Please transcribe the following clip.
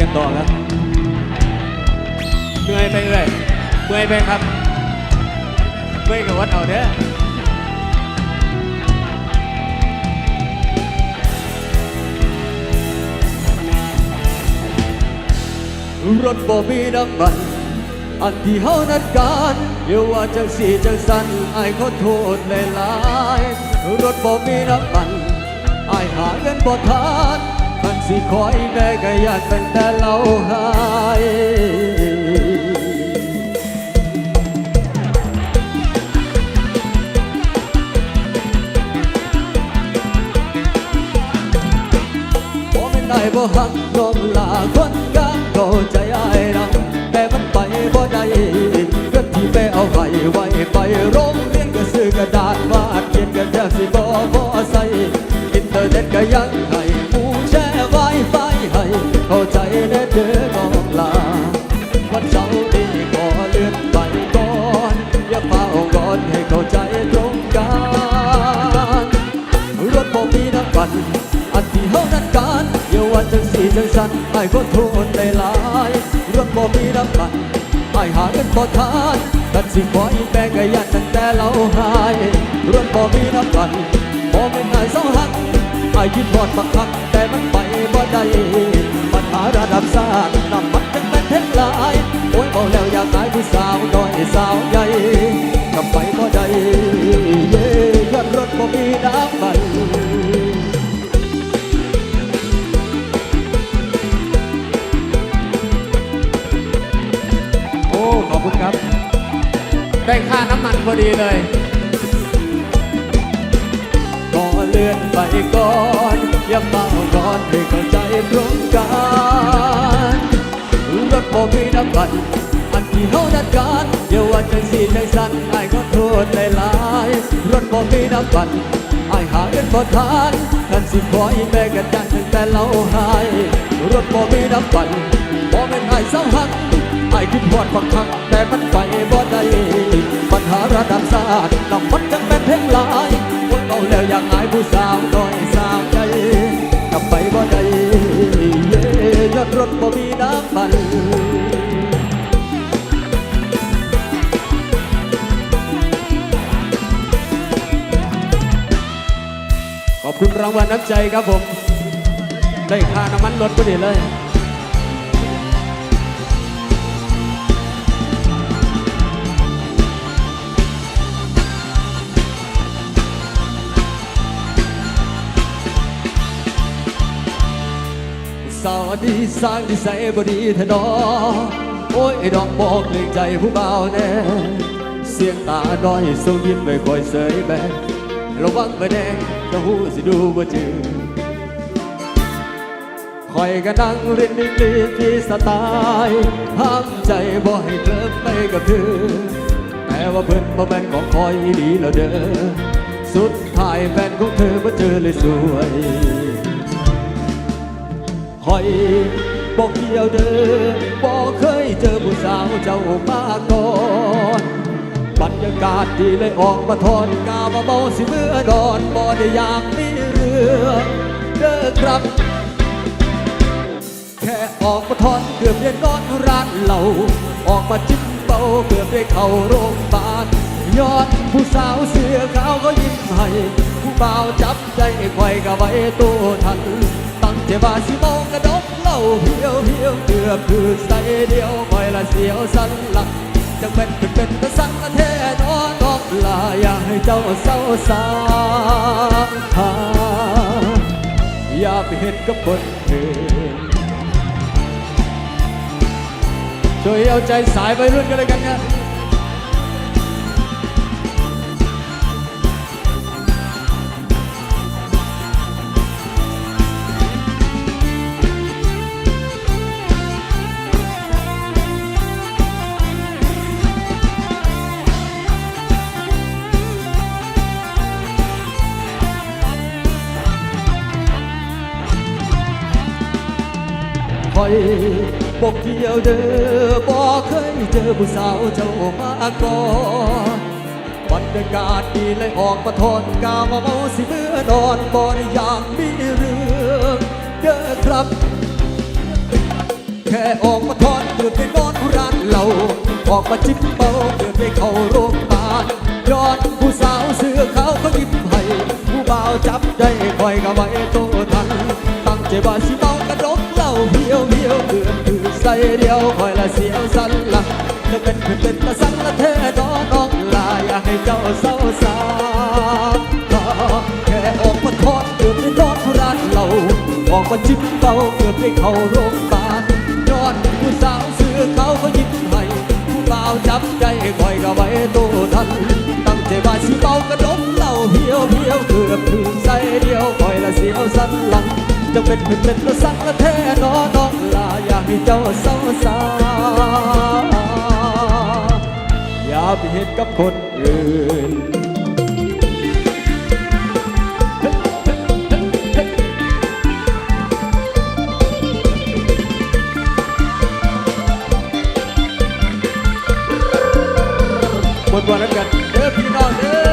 กันต่อครับเหนื่อยไปเลยเมื่อยไปครับเมื่อยกับวัดเอาเด้อรถบ่มีน้ำมัน อันที่เฮานัดกันอย่าว่าจังสีจังสันไอ้ขอโทษหลายๆรถบ่มีน้ำมันไอ้หาเงินบ่ทัน สิคอยแม่ก็อยากตั้งแต่เราหายบ่แม่นได้บ่ฮักน้องลาคนกลางเข้าใจอ้ายนำแต่มันไปบ่ได้เงินที่ไปเอาไว้ไว้ไปโรงเรียนก็ซื้อกระดาษวาดเขียนก็แทบสิบ่พอใส่อินเทอร์เน็ตก็ยัง จังสันไอ้ายขอโทษหลายๆรถบ่มีน้ำมันไอ้หาเงินบ่ทานกันสิขออีแบงก็ยันตั้งแต่เราหายรถบ่มีน้ำมันบ่แม่นไอ้ายเศร้าหักไอ้คิดทอดบักคักแต่มันไปบ่ได้ปัญหาระดับชาติน้ำมันจังแม่นเท็หลายโอ้ยบอกแล้วอยากตายผู้สาวน้อยสาวใหญ่กลับไปบ่ได้ ได้ค่าน้ำมันพอดีเลยก็เลื่อนไปก่อน อย่าเมาก่อนให้เข้าใจตรงกันรถบ่มีน้ำมันอันที่เฮานัดกันอย่าว่าจังสีจังสันไอ้ายขอโทษหลายๆรถบ่มีน้ำมันไอ้หาเงินบ่ทานกันสิขออีแม่กันจังตั้งแต่เราหายรถบ่มีน้ำมันบ่แม่นไอ้ายเศร้าหักไอ้คิดพอดบักคักแต่มันไปบ่ได้ หาระดับชาติน้ำมันจังเป็นเพลงหลายคนเอาแล้วอยากอายผู้สาวน้อยสาวใจกลับไปบ่ได้เย่ยอดรถบ่มีน้ำมันขอบคุณรางวัลน้ำใจครับผม ได้ค่าน้ำมันลดพอดีเลย สาวดีสร้างนิสัยบดีเถอดอกโอ้ยดอกบอกเกรงใจผู้บ่าวแน่ เสียงตาน้อยส่งยิ้มไม่ค่อยเสยแบงระวังไปแดงจะหูสิดูบ่จือคอยก็นั่งเรียนนิ่งๆที่สไตล์ห้ามใจบ่ให้เคลิ้มไปกับเธอแต่ว่าเพิ่นบ่แม่นของคอยดีแล้วเด้อสุดท้ายแฟนของเธอมาเจอเลยสวย คอยบอกเดียวเด้อบอกเคยเจอผู้สาวเจ้ามาก่อนบรรยากาศดีเลยออกมาทอนกามาเมาสิเมื่อนอนบ่ได้อยากมีเรื่องเด้อครับ แค่ออกมาทอนเกือบได้นอนร้านเหล้าออกมาจิ้มเบาเกือบได้เข้าโรงพยาบาลยอดผู้สาวเสื้อขาวก็ยิ้มให้ผู้บ่าวจับใจไขว้กับไว้ตัวทัน ตั้งใจว่าสิมองกระดกเหล้าเพียวเพียวเกือบคืนใส่เดียวคอยละเสียวสันหลังจังเป็นเป็นเป็นกระสังกระเทนอนนอกลาอยากให้เจ้าเศร้าสาอย่าไปเห็นกับคนอื่นช่วยเอาใจสายไปรุ่นกันเลยกันครับ คอยบอกเดียวเด้อบอกเคยเจอผู้สาวเจ้ามาก่อนบรรยากาศดีเลยออกมาทอนกามาเมาสิเมื่อนอนบ่ได้อยากมีเรื่องเด้อครับ แค่ออกมาทอนเกิดไปนอนร้านเหล้าออกมาจิบเมาเกิดไปเข้าโรงพยาบาลยอนผู้สาวเสื้อขาวเขายิ้มให้ผู้บ่าวจับได้คอยกับไว้โตทันตั้งใจว่าสิเมากระดก เหล้าเพียวเพียวเกินคือใส่เดียวคอยละเสียวสันลังจะเป็นเพื่อนเป็นตาสังละเธอดอน้องลาอยากให้เจ้าเศร้าสาแค่ออกมาทอดเกือบได้นอนร้านเหล้าออกมาจิบเมาเกือบได้เข้าโรงพยาบาลย้อนผู้สาวเสื้อเขาเขายิ้มให้ผู้บ่าวจับใจคอยกับไว้โตทัน เป็นเพื่อนเป็นละสังละแท้นอน้องลาอยากให้เจ้าเศร้าสาอย่าไปเห็นกับคนอื่นบนวันนั้นกันเด้อพี่น้องเด้อ